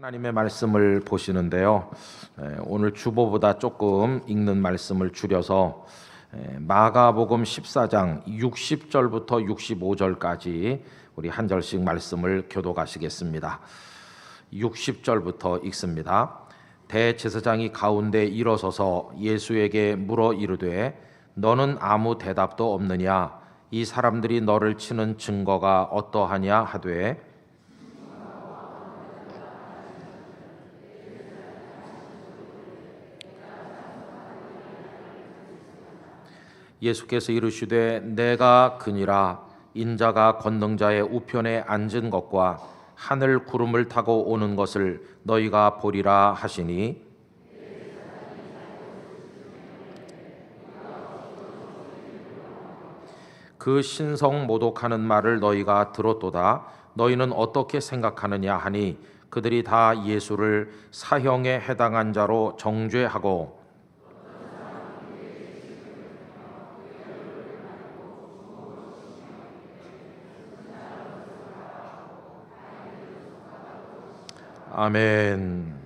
하나님의 말씀을 보시는데요. 에, 오늘 주보보다 조금 읽는 말씀을 줄여서 에, 마가복음 14장 60절부터 65절까지 우리 한 절씩 말씀을 교도가시겠습니다. 60절부터 읽습니다. 대제사장이 가운데 일어서서 예수에게 물어 이르되 너는 아무 대답도 없느냐 이 사람들이 너를 치는 증거가 어떠하냐 하되 예수께서 이르시되 내가 그니라. 인자가 권능자의 우편에 앉은 것과 하늘 구름을 타고 오는 것을 너희가 보리라 하시니. 그 신성 모독하는 말을 너희가 들었도다. 너희는 어떻게 생각하느냐 하니 그들이 다 예수를 사형에 해당한 자로 정죄하고 아멘.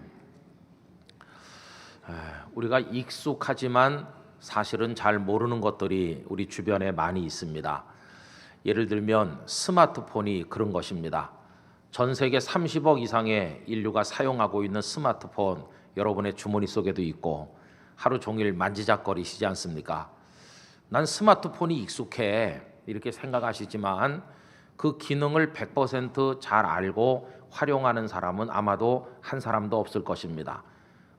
아, 우리가 익숙하지만 사실은 잘 모르는 것들이 우리 주변에 많이 있습니다. 예를 들면 스마트폰이 그런 것입니다. 전 세계 30억 이상의 인류가 사용하고 있는 스마트폰 여러분의 주머니 속에도 있고 하루 종일 만지작거리시지 않습니까? 난 스마트폰이 익숙해 이렇게 생각하시지만 그 기능을 100%잘 알고 활용하는 사람은 아마도 한 사람도 없을 것입니다.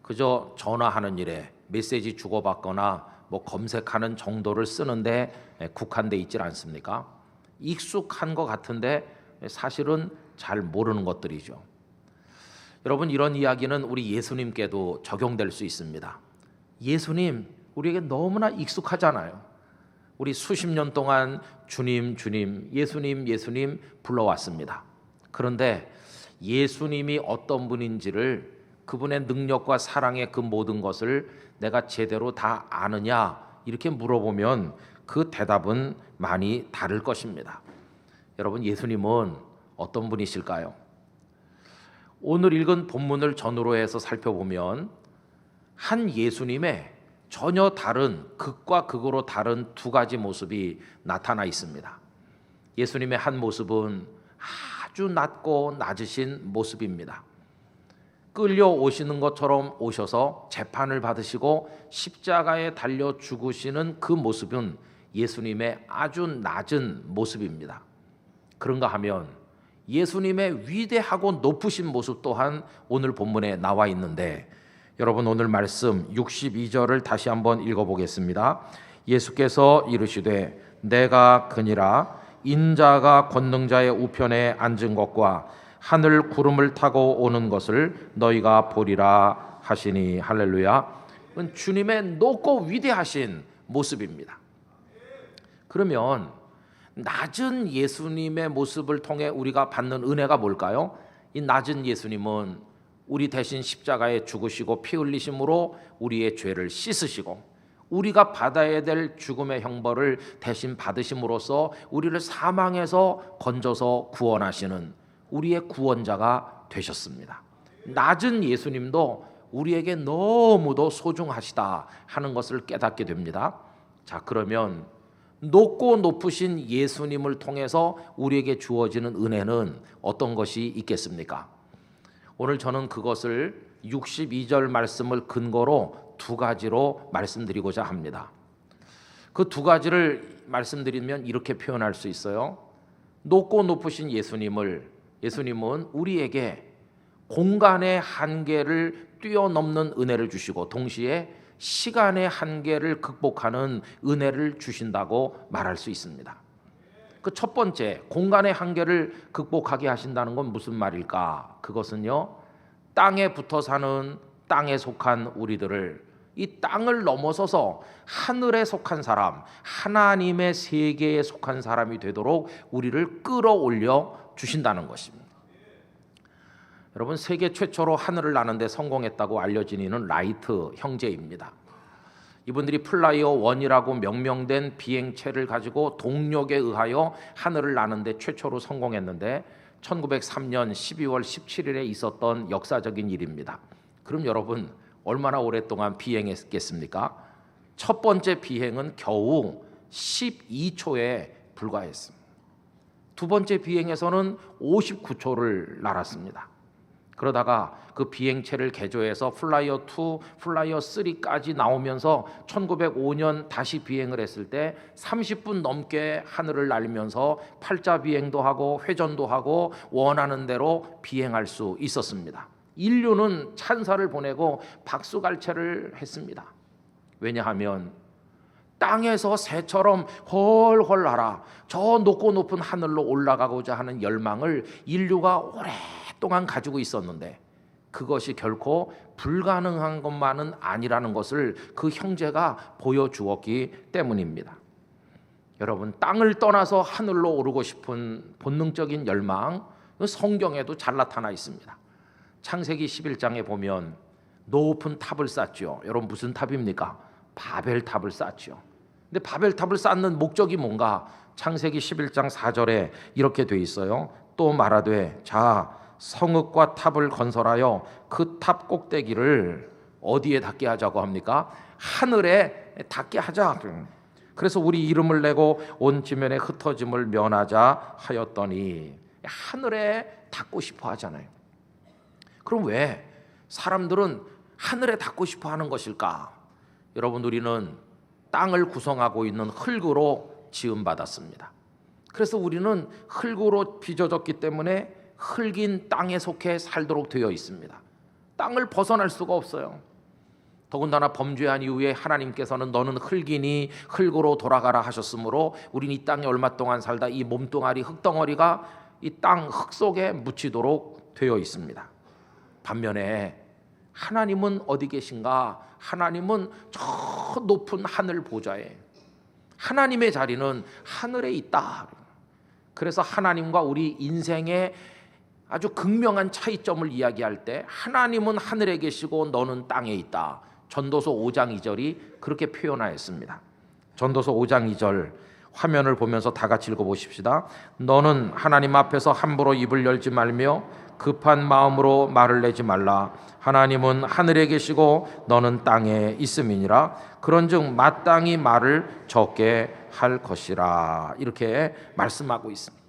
그저 전화하는 일에 메시지 주고받거나 뭐 검색하는 정도를 쓰는데 국한돼 있질 않습니까? 익숙한 것 같은데 사실은 잘 모르는 것들이죠. 여러분 이런 이야기는 우리 예수님께도 적용될 수 있습니다. 예수님 우리에게 너무나 익숙하잖아요. 우리 수십 년 동안 주님 주님 예수님 예수님 불러왔습니다. 그런데 예수님이 어떤 분인지를 그분의 능력과 사랑의 그 모든 것을 내가 제대로 다 아느냐 이렇게 물어보면 그 대답은 많이 다를 것입니다. 여러분 예수님은 어떤 분이실까요? 오늘 읽은 본문을 전후로 해서 살펴보면 한 예수님의 전혀 다른 극과 극으로 다른 두 가지 모습이 나타나 있습니다. 예수님의 한 모습은 아주 낮고 낮으신 모습입니다. 끌려오시는 것처럼 오셔서 재판을 받으시고 십자가에 달려 죽으시는 그 모습은 예수님의 아주 낮은 모습입니다. 그런가 하면 예수님의 위대하고 높으신 모습 또한 오늘 본문에 나와 있는데 여러분 오늘 말씀 62절을 다시 한번 읽어보겠습니다. 예수께서 이르시되 내가 그니라 인자가 권능자의 우편에 앉은 것과 하늘 구름을 타고 오는 것을 너희가 보리라 하시니 할렐루야. 주님의 높고 위대하신 모습입니다. 그러면 낮은 예수님의 모습을 통해 우리가 받는 은혜가 뭘까요? 이 낮은 예수님은 우리 대신 십자가에 죽으시고 피 흘리심으로 우리의 죄를 씻으시고 우리가 받아야 될 죽음의 형벌을 대신 받으심으로써 우리를 사망에서 건져서 구원하시는 우리의 구원자가 되셨습니다. 낮은 예수님도 우리에게 너무도 소중하시다 하는 것을 깨닫게 됩니다. 자, 그러면 높고 높으신 예수님을 통해서 우리에게 주어지는 은혜는 어떤 것이 있겠습니까? 오늘 저는 그것을 62절 말씀을 근거로 두 가지로 말씀드리고자 합니다. 그 두 가지를 말씀드리면 이렇게 표현할 수 있어요. 높고 높으신 예수님을 예수님은 우리에게 공간의 한계를 뛰어넘는 은혜를 주시고 동시에 시간의 한계를 극복하는 은혜를 주신다고 말할 수 있습니다. 그 첫 번째, 공간의 한계를 극복하게 하신다는 건 무슨 말일까? 그것은요, 땅에 붙어 사는 땅에 속한 우리들을 이 땅을 넘어서서 하늘에 속한 사람, 하나님의 세계에 속한 사람이 되도록 우리를 끌어올려 주신다는 것입니다. 여러분 세계 최초로 하늘을 나는데 성공했다고 알려진 이는 라이트 형제입니다. 이분들이 플라이어 원이라고 명명된 비행체를 가지고 동력에 의하여 하늘을 나는데 최초로 성공했는데 1903년 12월 17일에 있었던 역사적인 일입니다. 그럼 여러분 얼마나 오랫동안 비행했겠습니까? 첫 번째 비행은 겨우 12초에 불과했습니다. 두 번째 비행에서는 59초를 날았습니다. 그러다가 그 비행체를 개조해서 플라이어 2, 플라이어 3까지 나오면서 1905년 다시 비행을 했을 때 30분 넘게 하늘을 날면서 팔자 비행도 하고 회전도 하고 원하는 대로 비행할 수 있었습니다. 인류는 찬사를 보내고 박수갈채를 했습니다. 왜냐하면 땅에서 새처럼 헐헐 날아 저 높고 높은 하늘로 올라가고자 하는 열망을 인류가 오랫 동안 가지고 있었는데 그것이 결코 불가능한 것만은 아니라는 것을 그 형제가 보여주었기 때문입니다. 여러분 땅을 떠나서 하늘로 오르고 싶은 본능적인 열망 그 성경에도 잘 나타나 있습니다. 창세기 11장에 보면 높은 탑을 쌓죠. 여러분 무슨 탑입니까? 바벨 탑을 쌓죠. 근데 바벨 탑을 쌓는 목적이 뭔가? 창세기 11장 4절에 이렇게 돼 있어요. 또 말하되 자 성읍과 탑을 건설하여 그 탑 꼭대기를 어디에 닿게 하자고 합니까? 하늘에 닿게 하자. 그래서 우리 이름을 내고 온 지면에 흩어짐을 면하자 하였더니 하늘에 닿고 싶어 하잖아요. 그럼 왜 사람들은 하늘에 닿고 싶어 하는 것일까? 여러분 우리는 땅을 구성하고 있는 흙으로 지음 받았습니다. 그래서 우리는 흙으로 빚어졌기 때문에 흙인 땅에 속해 살도록 되어 있습니다. 땅을 벗어날 수가 없어요. 더군다나 범죄한 이후에 하나님께서는 너는 흙이니 흙으로 돌아가라 하셨으므로 우린 이 땅에 얼마 동안 살다 이 몸뚱아리 흙덩어리가 이 땅 흙 속에 묻히도록 되어 있습니다. 반면에 하나님은 어디 계신가? 하나님은 저 높은 하늘 보좌에 하나님의 자리는 하늘에 있다. 그래서 하나님과 우리 인생의 아주 극명한 차이점을 이야기할 때 하나님은 하늘에 계시고 너는 땅에 있다. 전도서 5장 2절이 그렇게 표현하였습니다. 전도서 5장 2절 화면을 보면서 다 같이 읽어 보십시다. 너는 하나님 앞에서 함부로 입을 열지 말며 급한 마음으로 말을 내지 말라. 하나님은 하늘에 계시고 너는 땅에 있음이니라. 그런즉 마땅히 말을 적게 할 것이라. 이렇게 말씀하고 있습니다.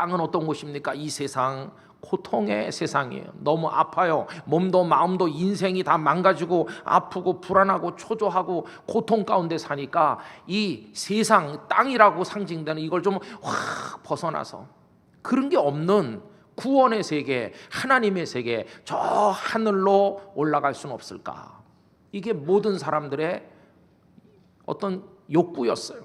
땅은 어떤 곳입니까? 이 세상 고통의 세상이에요. 너무 아파요. 몸도 마음도 인생이 다 망가지고 아프고 불안하고 초조하고 고통 가운데 사니까 이 세상 땅이라고 상징되는 이걸 좀 확 벗어나서 그런 게 없는 구원의 세계, 하나님의 세계, 저 하늘로 올라갈 수는 없을까? 이게 모든 사람들의 어떤 욕구였어요.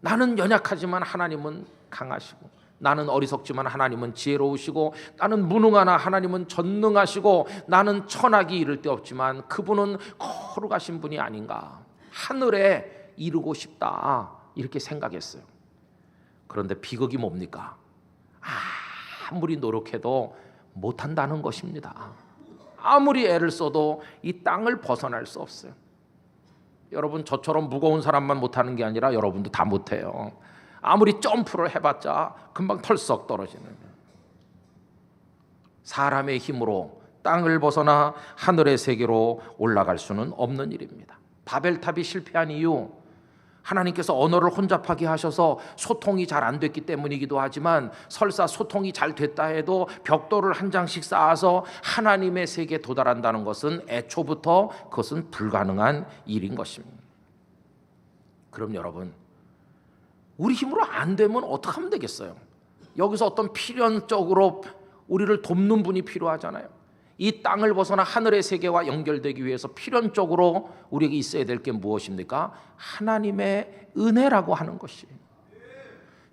나는 연약하지만 하나님은 강하시고 나는 어리석지만 하나님은 지혜로우시고 나는 무능하나 하나님은 전능하시고 나는 천하기 이를 데 없지만 그분은 거룩하신 분이 아닌가 하늘에 이루고 싶다 이렇게 생각했어요. 그런데 비극이 뭡니까? 아무리 노력해도 못한다는 것입니다. 아무리 애를 써도 이 땅을 벗어날 수 없어요. 여러분 저처럼 무거운 사람만 못하는 게 아니라 여러분도 다 못해요. 아무리 점프를 해봤자 금방 털썩 떨어지는 사람의 힘으로 땅을 벗어나 하늘의 세계로 올라갈 수는 없는 일입니다. 바벨탑이 실패한 이유 하나님께서 언어를 혼잡하게 하셔서 소통이 잘 안 됐기 때문이기도 하지만 설사 소통이 잘 됐다 해도 벽돌을 한 장씩 쌓아서 하나님의 세계에 도달한다는 것은 애초부터 그것은 불가능한 일인 것입니다. 그럼 여러분 우리 힘으로 안 되면 어떻게 하면 되겠어요? 여기서 어떤 필연적으로 우리를 돕는 분이 필요하잖아요. 이 땅을 벗어나 하늘의 세계와 연결되기 위해서 필연적으로 우리에게 있어야 될 게 무엇입니까? 하나님의 은혜라고 하는 것이.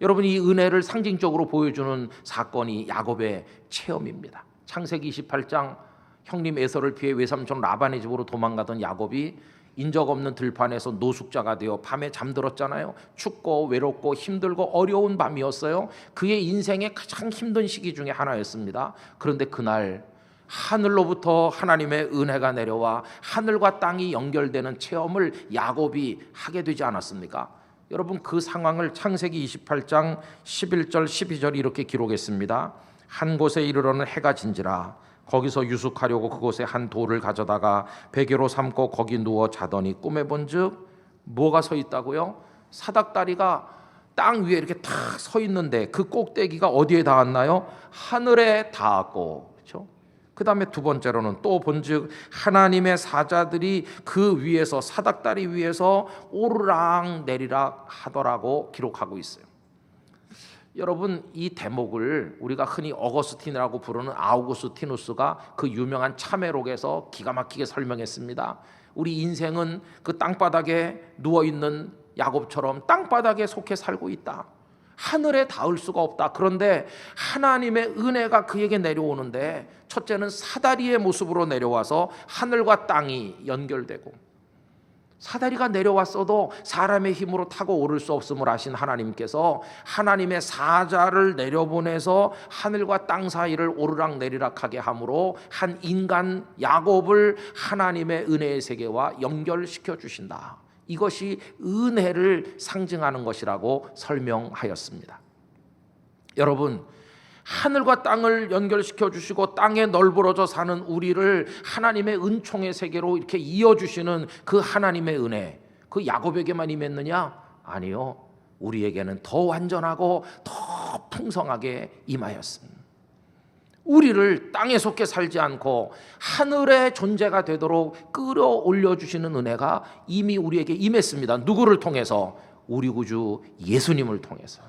여러분 이 은혜를 상징적으로 보여주는 사건이 야곱의 체험입니다. 창세기 28장 형님 에서를 피해 외삼촌 라반의 집으로 도망가던 야곱이 인적 없는 들판에서 노숙자가 되어 밤에 잠들었잖아요. 춥고 외롭고 힘들고 어려운 밤이었어요. 그의 인생의 가장 힘든 시기 중에 하나였습니다. 그런데 그날 하늘로부터 하나님의 은혜가 내려와 하늘과 땅이 연결되는 체험을 야곱이 하게 되지 않았습니까? 여러분 그 상황을 창세기 28장 11절 12절 이렇게 기록했습니다. 한 곳에 이르러는 해가 진지라 거기서 유숙하려고 그곳에 한 돌을 가져다가 베개로 삼고 거기 누워 자더니 꿈에 본즉 뭐가 서 있다고요? 사닥다리가 땅 위에 이렇게 탁 서 있는데 그 꼭대기가 어디에 닿았나요? 하늘에 닿았고 그렇죠? 그 다음에 두 번째로는 또 본즉 하나님의 사자들이 그 위에서 사닥다리 위에서 오르락 내리락 하더라고 기록하고 있어요. 여러분 이 대목을 우리가 흔히 어거스틴이라고 부르는 아우구스티누스가 그 유명한 참회록에서 기가 막히게 설명했습니다. 우리 인생은 그 땅바닥에 누워 있는 야곱처럼 땅바닥에 속해 살고 있다. 하늘에 닿을 수가 없다. 그런데 하나님의 은혜가 그에게 내려오는데 첫째는 사다리의 모습으로 내려와서 하늘과 땅이 연결되고 사다리가 내려왔어도 사람의 힘으로 타고 오를 수 없음을 아신 하나님께서 하나님의 사자를 내려보내서 하늘과 땅 사이를 오르락 내리락하게 함으로 한 인간 야곱을 하나님의 은혜의 세계와 연결시켜 주신다. 이것이 은혜를 상징하는 것이라고 설명하였습니다. 여러분, 하늘과 땅을 연결시켜 주시고 땅에 널브러져 사는 우리를 하나님의 은총의 세계로 이렇게 이어 주시는 그 하나님의 은혜, 그 야곱에게만 임했느냐? 아니요. 우리에게는 더 완전하고 더 풍성하게 임하였습니다. 우리를 땅에 속해 살지 않고 하늘의 존재가 되도록 끌어올려 주시는 은혜가 이미 우리에게 임했습니다. 누구를 통해서? 우리 구주 예수님을 통해서.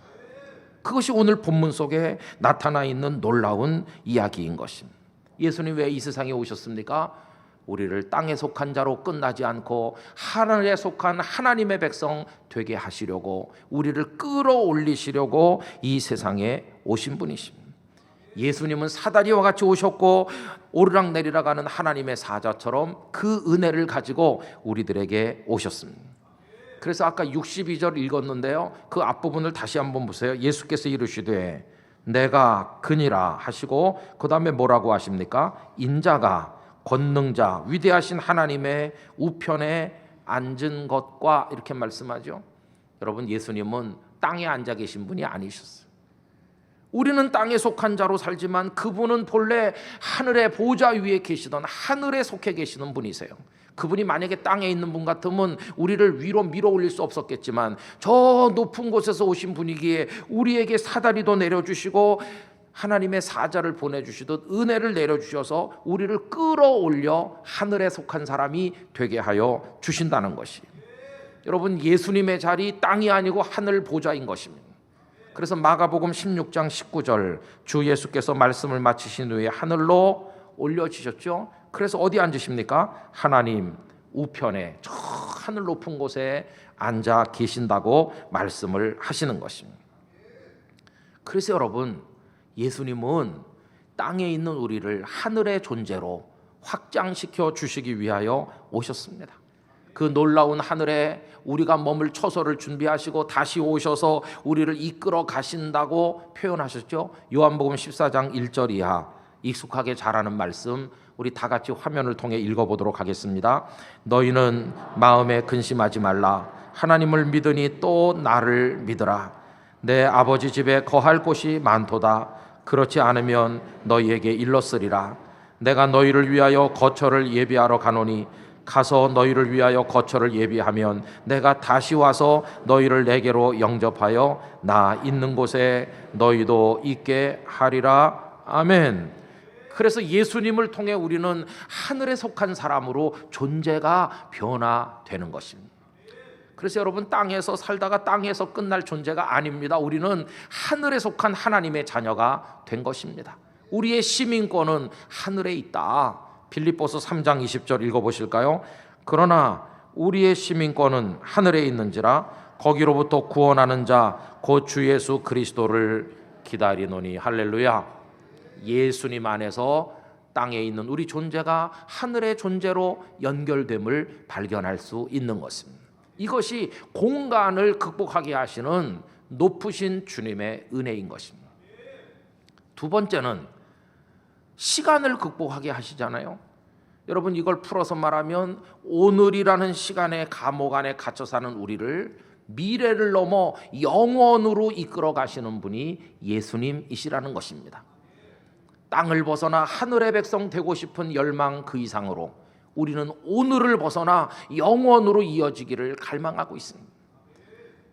그것이 오늘 본문 속에 나타나 있는 놀라운 이야기인 것입니다. 예수님 왜 이 세상에 오셨습니까? 우리를 땅에 속한 자로 끝나지 않고 하늘에 속한 하나님의 백성 되게 하시려고 우리를 끌어올리시려고 이 세상에 오신 분이십니다. 예수님은 사다리와 같이 오셨고 오르락 내리락 하는 하나님의 사자처럼 그 은혜를 가지고 우리들에게 오셨습니다. 그래서 아까 62절 읽었는데요. 그 앞부분을 다시 한번 보세요. 예수께서 이르시되 내가 그니라 하시고 그다음에 뭐라고 하십니까? 인자가 권능자 위대하신 하나님의 우편에 앉은 것과 이렇게 말씀하죠. 여러분 예수님은 땅에 앉아 계신 분이 아니셨어요. 우리는 땅에 속한 자로 살지만 그분은 본래 하늘의 보좌 위에 계시던 하늘에 속해 계시는 분이세요. 그분이 만약에 땅에 있는 분 같으면 우리를 위로 밀어 올릴 수 없었겠지만 저 높은 곳에서 오신 분이기에 우리에게 사다리도 내려주시고 하나님의 사자를 보내주시듯 은혜를 내려주셔서 우리를 끌어올려 하늘에 속한 사람이 되게 하여 주신다는 것이. 여러분 예수님의 자리 땅이 아니고 하늘 보좌인 것입니다. 그래서 마가복음 16장 19절 주 예수께서 말씀을 마치신 후에 하늘로 올려지셨죠. 그래서 어디 앉으십니까? 하나님 우편에 저 하늘 높은 곳에 앉아 계신다고 말씀을 하시는 것입니다. 그래서 여러분 예수님은 땅에 있는 우리를 하늘의 존재로 확장시켜 주시기 위하여 오셨습니다. 그 놀라운 하늘에 우리가 머물 처소를 준비하시고 다시 오셔서 우리를 이끌어 가신다고 표현하셨죠. 요한복음 14장 1절 이하 익숙하게 잘 아는 말씀 우리 다 같이 화면을 통해 읽어보도록 하겠습니다. 너희는 마음에 근심하지 말라. 하나님을 믿으니 또 나를 믿으라. 내 아버지 집에 거할 곳이 많도다. 그렇지 않으면 너희에게 일렀으리라. 내가 너희를 위하여 거처를 예비하러 가노니 가서 너희를 위하여 거처를 예비하면 내가 다시 와서 너희를 내게로 영접하여 나 있는 곳에 너희도 있게 하리라. 아멘. 그래서 예수님을 통해 우리는 하늘에 속한 사람으로 존재가 변화되는 것입니다. 그래서 여러분 땅에서 살다가 땅에서 끝날 존재가 아닙니다. 우리는 하늘에 속한 하나님의 자녀가 된 것입니다. 우리의 시민권은 하늘에 있다. 빌립보서 3장 20절 읽어 보실까요? 그러나 우리의 시민권은 하늘에 있는지라 거기로부터 구원하는 자 곧 주 예수 그리스도를 기다리노니 할렐루야. 예수님 안에서 땅에 있는 우리 존재가 하늘의 존재로 연결됨을 발견할 수 있는 것입니다. 이것이 공간을 극복하게 하시는 높으신 주님의 은혜인 것입니다. 두 번째는 시간을 극복하게 하시잖아요. 여러분 이걸 풀어서 말하면 오늘이라는 시간의 감옥 안에 갇혀 사는 우리를 미래를 넘어 영원으로 이끌어 가시는 분이 예수님이시라는 것입니다. 땅을 벗어나 하늘의 백성 되고 싶은 열망 그 이상으로 우리는 오늘을 벗어나 영원으로 이어지기를 갈망하고 있습니다.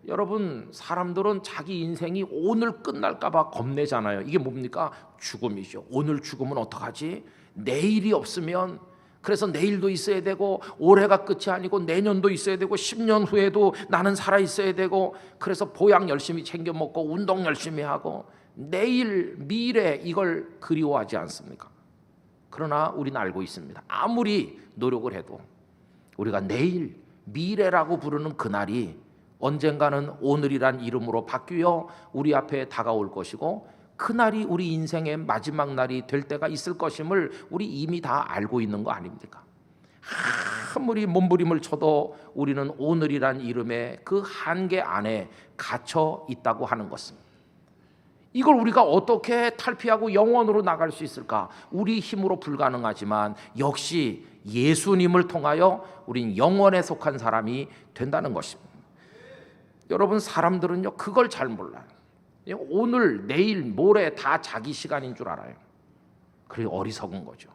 여러분 사람들은 자기 인생이 오늘 끝날까봐 겁내잖아요. 이게 뭡니까? 죽음이죠. 오늘 죽으면 어떡하지? 내일이 없으면 그래서 내일도 있어야 되고 올해가 끝이 아니고 내년도 있어야 되고 10년 후에도 나는 살아 있어야 되고 그래서 보양 열심히 챙겨 먹고 운동 열심히 하고 내일 미래 이걸 그리워하지 않습니까? 그러나 우리는 알고 있습니다. 아무리 노력을 해도 우리가 내일 미래라고 부르는 그날이 언젠가는 오늘이란 이름으로 바뀌어 우리 앞에 다가올 것이고 그날이 우리 인생의 마지막 날이 될 때가 있을 것임을 우리 이미 다 알고 있는 거 아닙니까? 아무리 몸부림을 쳐도 우리는 오늘이란 이름의 그 한계 안에 갇혀 있다고 하는 것입니다. 이걸 우리가 어떻게 탈피하고 영원으로 나갈 수 있을까? 우리 힘으로 불가능하지만 역시 예수님을 통하여 우린 영원에 속한 사람이 된다는 것입니다. 여러분 사람들은요 그걸 잘 몰라요. 오늘, 내일, 모레 다 자기 시간인 줄 알아요. 그래 어리석은 거죠.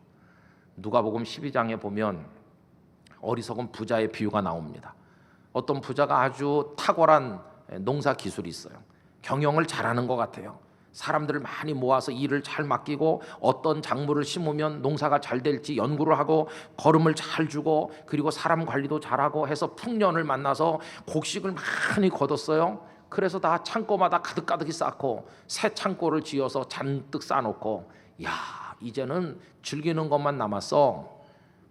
누가복음 12장에 보면 어리석은 부자의 비유가 나옵니다. 어떤 부자가 아주 탁월한 농사 기술이 있어요. 경영을 잘하는 것 같아요. 사람들을 많이 모아서 일을 잘 맡기고 어떤 작물을 심으면 농사가 잘 될지 연구를 하고 거름을 잘 주고 그리고 사람 관리도 잘하고 해서 풍년을 만나서 곡식을 많이 거뒀어요. 그래서 다 창고마다 가득가득히 쌓고 새 창고를 지어서 잔뜩 쌓아놓고 야 이제는 즐기는 것만 남았어.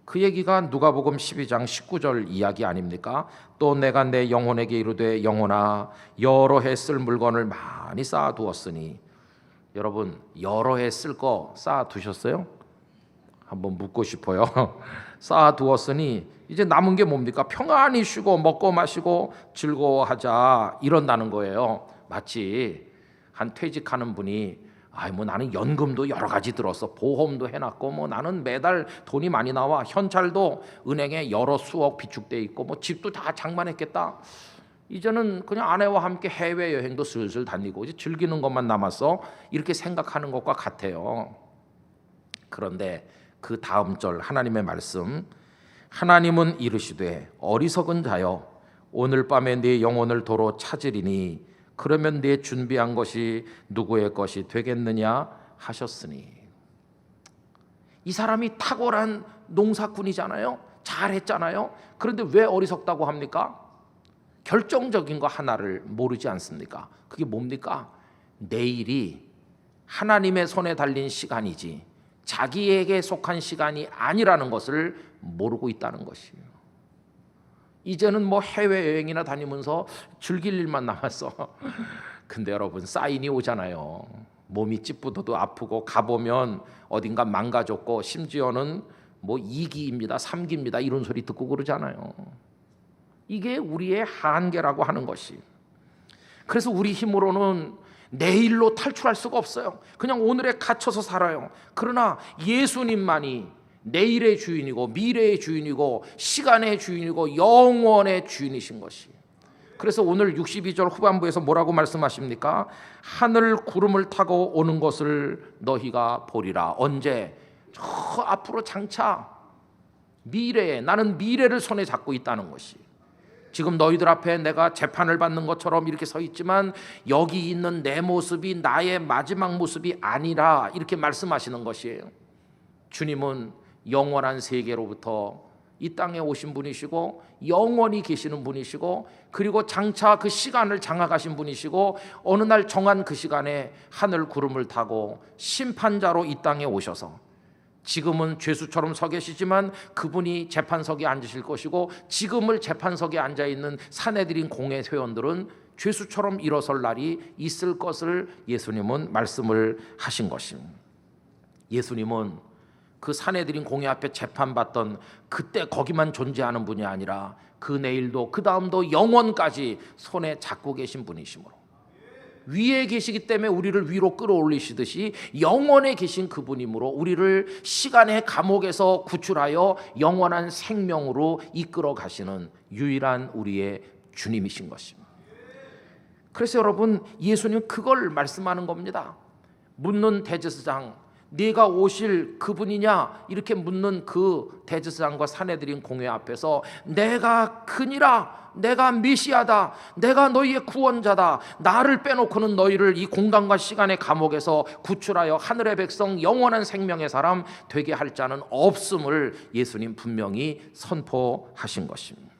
그 얘기가 누가복음 12장 19절 이야기 아닙니까? 또 내가 내 영혼에게 이르되 영혼아 여러 해 쓸 물건을 많이 쌓아 두었으니 여러분 여러 해 쓸 거 쌓아 두셨어요? 한번 묻고 싶어요. 쌓아 두었으니 이제 남은 게 뭡니까? 평안히 쉬고 먹고 마시고 즐거워하자 이런다는 거예요. 마치 한 퇴직하는 분이 아이 뭐 나는 연금도 여러 가지 들었어 보험도 해놨고 뭐 나는 매달 돈이 많이 나와 현찰도 은행에 여러 수억 비축돼 있고 뭐 집도 다 장만했겠다 이제는 그냥 아내와 함께 해외 여행도 슬슬 다니고 이제 즐기는 것만 남았어 이렇게 생각하는 것과 같아요 그런데 그 다음 절 하나님의 말씀 하나님은 이르시되 어리석은 자여 오늘 밤에 네 영혼을 도로 찾으리니 그러면 네 준비한 것이 누구의 것이 되겠느냐 하셨으니 이 사람이 탁월한 농사꾼이잖아요. 잘했잖아요. 그런데 왜 어리석다고 합니까? 결정적인 거 하나를 모르지 않습니까? 그게 뭡니까? 내일이 하나님의 손에 달린 시간이지 자기에게 속한 시간이 아니라는 것을 모르고 있다는 것이에요. 이제는 뭐 해외 여행이나 다니면서 즐길 일만 남았어. 근데 여러분 사인이 오잖아요. 몸이 찌뿌드도 아프고 가보면 어딘가 망가졌고 심지어는 뭐 2기입니다, 3기입니다 이런 소리 듣고 그러잖아요. 이게 우리의 한계라고 하는 것이. 그래서 우리 힘으로는 내일로 탈출할 수가 없어요. 그냥 오늘에 갇혀서 살아요. 그러나 예수님만이 내일의 주인이고 미래의 주인이고 시간의 주인이고 영원의 주인이신 것이. 그래서 오늘 62절 후반부에서 뭐라고 말씀하십니까? 하늘 구름을 타고 오는 것을 너희가 보리라. 언제? 저 앞으로 장차 미래에 나는 미래를 손에 잡고 있다는 것이. 지금 너희들 앞에 내가 재판을 받는 것처럼 이렇게 서 있지만 여기 있는 내 모습이 나의 마지막 모습이 아니라 이렇게 말씀하시는 것이에요. 주님은 영원한 세계로부터 이 땅에 오신 분이시고 영원히 계시는 분이시고 그리고 장차 그 시간을 장악하신 분이시고 어느 날 정한 그 시간에 하늘 구름을 타고 심판자로 이 땅에 오셔서 지금은 죄수처럼 서 계시지만 그분이 재판석에 앉으실 것이고 지금을 재판석에 앉아 있는 사내들인 공회 회원들은 죄수처럼 일어설 날이 있을 것을 예수님은 말씀을 하신 것입니다. 예수님은 그 사내들인 공회 앞에 재판받던 그때 거기만 존재하는 분이 아니라 그 내일도 그 다음도 영원까지 손에 잡고 계신 분이시므로 위에 계시기 때문에 우리를 위로 끌어올리시듯이 영원에 계신 그분이므로 우리를 시간의 감옥에서 구출하여 영원한 생명으로 이끌어 가시는 유일한 우리의 주님이신 것입니다. 그래서 여러분 예수님 그걸 말씀하는 겁니다. 묻는 대제사장 네가 오실 그분이냐 이렇게 묻는 그 대제사장과 사내들인 공회 앞에서 내가 크니라 내가 메시아다 내가 너희의 구원자다 나를 빼놓고는 너희를 이 공간과 시간의 감옥에서 구출하여 하늘의 백성 영원한 생명의 사람 되게 할 자는 없음을 예수님 분명히 선포하신 것입니다.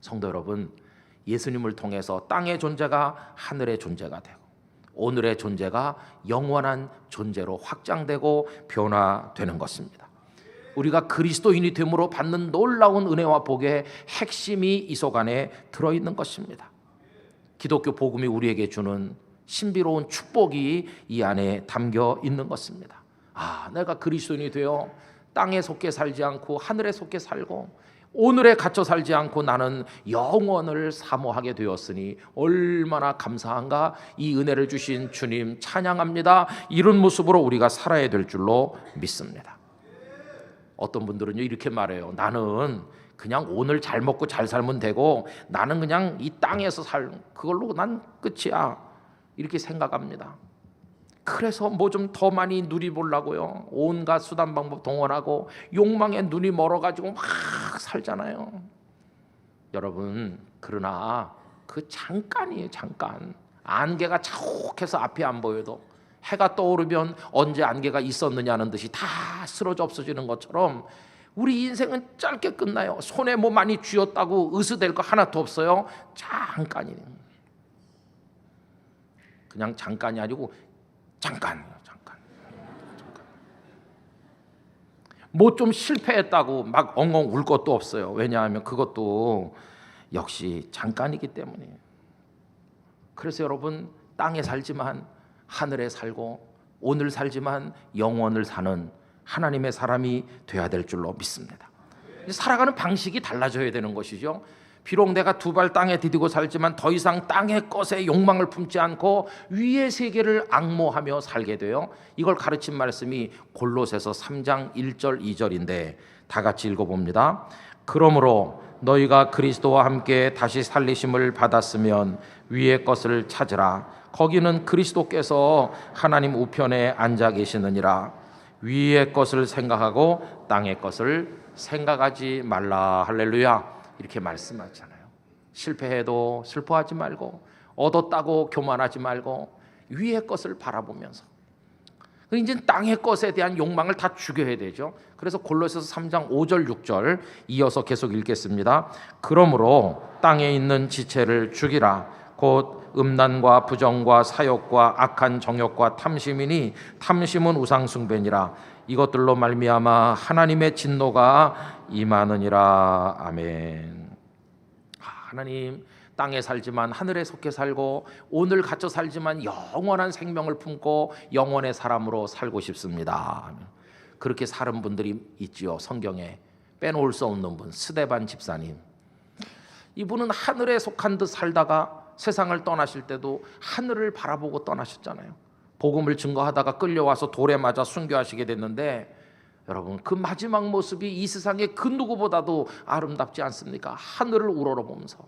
성도 여러분 예수님을 통해서 땅의 존재가 하늘의 존재가 되고 오늘의 존재가 영원한 존재로 확장되고 변화되는 것입니다. 우리가 그리스도인이 됨으로 받는 놀라운 은혜와 복의 핵심이 이 속 안에 들어 있는 것입니다. 기독교 복음이 우리에게 주는 신비로운 축복이 이 안에 담겨 있는 것입니다. 아, 내가 그리스도인이 되어 땅에 속해 살지 않고 하늘에 속해 살고 오늘에 갇혀 살지 않고 나는 영원을 사모하게 되었으니 얼마나 감사한가 이 은혜를 주신 주님 찬양합니다. 이런 모습으로 우리가 살아야 될 줄로 믿습니다. 어떤 분들은요 이렇게 말해요. 나는 그냥 오늘 잘 먹고 잘 살면 되고 나는 그냥 이 땅에서 살 그걸로 난 끝이야 이렇게 생각합니다. 그래서 뭐 좀 더 많이 누리보려고요. 온갖 수단 방법 동원하고 욕망에 눈이 멀어가지고 막 살잖아요. 여러분 그러나 그 잠깐이에요 잠깐 안개가 자욱해서 앞이 안 보여도 해가 떠오르면 언제 안개가 있었느냐는 듯이 다 쓰러져 없어지는 것처럼 우리 인생은 짧게 끝나요. 손에 뭐 많이 쥐었다고 의스될 거 하나도 없어요. 잠깐이에요. 그냥 잠깐이 아니고 잠깐, 잠깐, 잠깐. 뭐 좀 실패했다고 막 엉엉 울 것도 없어요. 왜냐하면 그것도 역시 잠깐이기 때문이에요. 그래서 여러분 땅에 살지만 하늘에 살고 오늘 살지만 영원을 사는 하나님의 사람이 돼야 될 줄로 믿습니다. 살아가는 방식이 달라져야 되는 것이죠. 비록 내가 두 발 땅에 디디고 살지만 더 이상 땅의 것에 욕망을 품지 않고 위의 세계를 악모하며 살게 돼요. 이걸 가르친 말씀이 골로새서 3장 1절 2절인데 다 같이 읽어 봅니다. 그러므로 너희가 그리스도와 함께 다시 살리심을 받았으면 위의 것을 찾으라. 거기는 그리스도께서 하나님 우편에 앉아 계시느니라. 위의 것을 생각하고 땅의 것을 생각하지 말라. 할렐루야. 이렇게 말씀하잖아요. 실패해도 슬퍼하지 말고 얻었다고 교만하지 말고 위의 것을 바라보면서 이제 땅의 것에 대한 욕망을 다 죽여야 되죠. 그래서 골로새서 3장 5절 6절 이어서 계속 읽겠습니다. 그러므로 땅에 있는 지체를 죽이라 곧 음란과 부정과 사욕과 악한 정욕과 탐심이니 탐심은 우상 숭배니라 이것들로 말미암아 하나님의 진노가 임하느니라 아멘. 하나님 땅에 살지만 하늘에 속해 살고 오늘 갇혀 살지만 영원한 생명을 품고 영원의 사람으로 살고 싶습니다. 그렇게 사는 분들이 있지요. 성경에 빼놓을 수 없는 분 스데반 집사님. 이분은 하늘에 속한 듯 살다가 세상을 떠나실 때도 하늘을 바라보고 떠나셨잖아요. 복음을 증거하다가 끌려와서 돌에 맞아 순교하시게 됐는데 여러분 그 마지막 모습이 이 세상의 그 누구보다도 아름답지 않습니까? 하늘을 우러러 보면서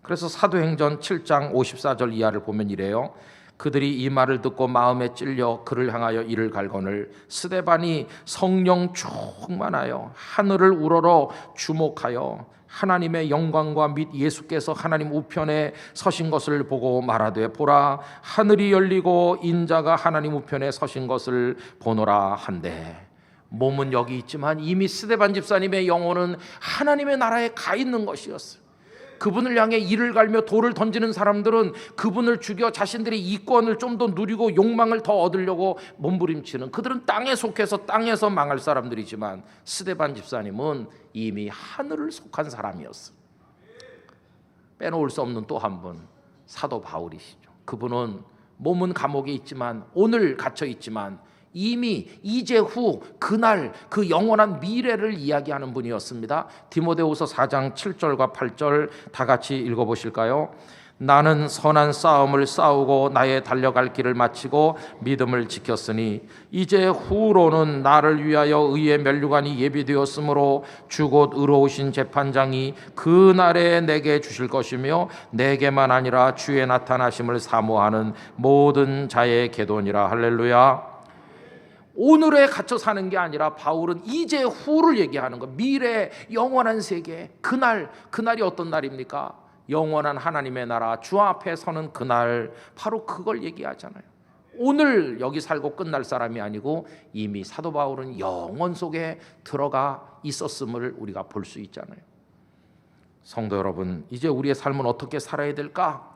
그래서 사도행전 7장 54절 이하를 보면 이래요. 그들이 이 말을 듣고 마음에 찔려 그를 향하여 이를 갈거늘 스데반이 성령 충만하여 하늘을 우러러 주목하여 하나님의 영광과 및 예수께서 하나님 우편에 서신 것을 보고 말하되 보라 하늘이 열리고 인자가 하나님 우편에 서신 것을 보노라 한데 몸은 여기 있지만 이미 스데반 집사님의 영혼은 하나님의 나라에 가 있는 것이었어요. 그분을 향해 이를 갈며 돌을 던지는 사람들은 그분을 죽여 자신들의 이권을 좀 더 누리고 욕망을 더 얻으려고 몸부림치는 그들은 땅에 속해서 땅에서 망할 사람들이지만 스데반 집사님은 이미 하늘을 속한 사람이었어. 빼놓을 수 없는 또 한 분 사도 바울이시죠. 그분은 몸은 감옥에 있지만 오늘 갇혀 있지만 이미 이제 후 그날 그 영원한 미래를 이야기하는 분이었습니다. 디모데후서 4장 7절과 8절 다 같이 읽어 보실까요? 나는 선한 싸움을 싸우고 나의 달려갈 길을 마치고 믿음을 지켰으니 이제 후로는 나를 위하여 의의 면류관이 예비되었으므로 주곧 의로우신 재판장이 그 날에 내게 주실 것이며 내게만 아니라 주의 나타나심을 사모하는 모든 자의 계돈이라 할렐루야. 오늘에 갇혀 사는 게 아니라 바울은 이제 후를 얘기하는 거. 미래 영원한 세계. 그날 그날이 어떤 날입니까? 영원한 하나님의 나라 주 앞에 서는 그날 바로 그걸 얘기하잖아요. 오늘 여기 살고 끝날 사람이 아니고 이미 사도 바울은 영원 속에 들어가 있었음을 우리가 볼 수 있잖아요. 성도 여러분, 이제 우리의 삶은 어떻게 살아야 될까?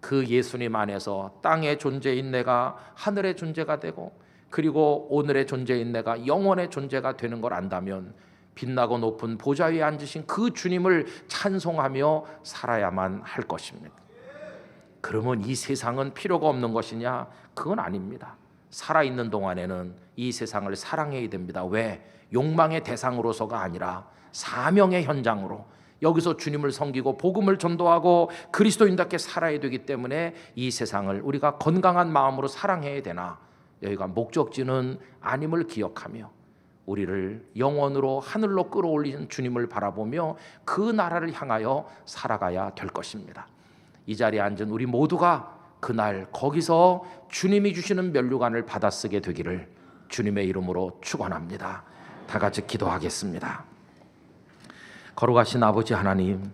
그 예수님 안에서 땅의 존재인 내가 하늘의 존재가 되고 그리고 오늘의 존재인 내가 영원의 존재가 되는 걸 안다면 빛나고 높은 보좌 위에 앉으신 그 주님을 찬송하며 살아야만 할 것입니다. 그러면 이 세상은 필요가 없는 것이냐? 그건 아닙니다. 살아 있는 동안에는 이 세상을 사랑해야 됩니다. 왜? 욕망의 대상으로서가 아니라 사명의 현장으로 여기서 주님을 섬기고 복음을 전도하고 그리스도인답게 살아야 되기 때문에 이 세상을 우리가 건강한 마음으로 사랑해야 되나? 여기가 목적지는 아님을 기억하며 우리를 영원으로 하늘로 끌어올리는 주님을 바라보며 그 나라를 향하여 살아가야 될 것입니다. 이 자리에 앉은 우리 모두가 그날 거기서 주님이 주시는 면류관을 받아 쓰게 되기를 주님의 이름으로 축원합니다. 다 같이 기도하겠습니다. 거룩하신 아버지 하나님,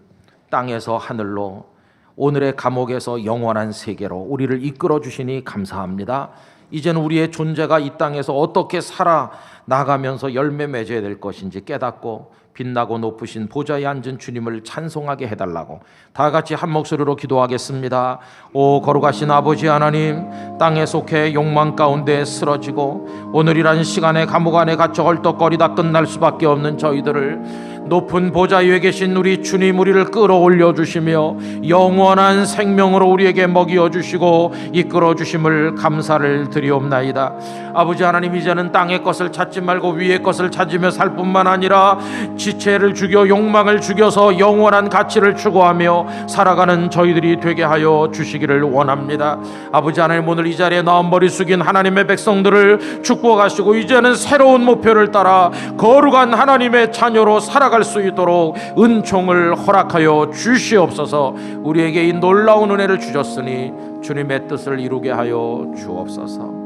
땅에서 하늘로 오늘의 감옥에서 영원한 세계로 우리를 이끌어 주시니 감사합니다. 이제는 우리의 존재가 이 땅에서 어떻게 살아 나가면서 열매 맺어야 될 것인지 깨닫고 빛나고 높으신 보좌에 앉은 주님을 찬송하게 해달라고 다 같이 한 목소리로 기도하겠습니다. 오 거룩하신 아버지 하나님 땅에 속해 욕망 가운데 쓰러지고 오늘이란 시간에 감옥 안에 갇혀 헐떡거리다 끝날 수밖에 없는 저희들을 높은 보좌 위에 계신 우리 주님 우리를 끌어올려 주시며 영원한 생명으로 우리에게 먹이어 주시고 이끌어 주심을 감사를 드리옵나이다. 아버지 하나님 이제는 땅의 것을 찾지 말고 위의 것을 찾으며 살 뿐만 아니라 지체를 죽여 욕망을 죽여서 영원한 가치를 추구하며 살아가는 저희들이 되게 하여 주시기를 원합니다. 아버지 하나님 오늘 이 자리에 나온 머리 숙인 하나님의 백성들을 축복하시고 이제는 새로운 목표를 따라 거룩한 하나님의 자녀로 살아 갈 수 있도록 은총을 허락하여 주시옵소서. 우리에게 이 놀라운 은혜를 주셨으니 주님의 뜻을 이루게 하여 주옵소서.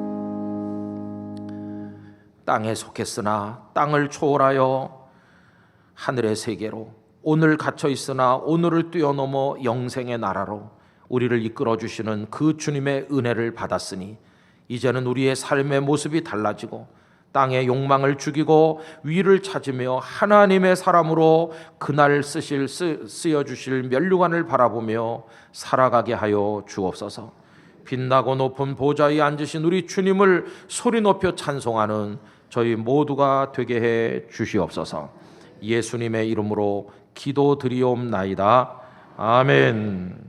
땅에 속했으나 땅을 초월하여 하늘의 세계로 오늘 갇혀 있으나 오늘을 뛰어넘어 영생의 나라로 우리를 이끌어 주시는 그 주님의 은혜를 받았으니 이제는 우리의 삶의 모습이 달라지고 땅의 욕망을 죽이고 위를 찾으며 하나님의 사람으로 그날 쓰실 쓰, 쓰여 주실 면류관을 바라보며 살아가게 하여 주옵소서. 빛나고 높은 보좌에 앉으신 우리 주님을 소리 높여 찬송하는 저희 모두가 되게 해 주시옵소서. 예수님의 이름으로 기도드리옵나이다. 아멘.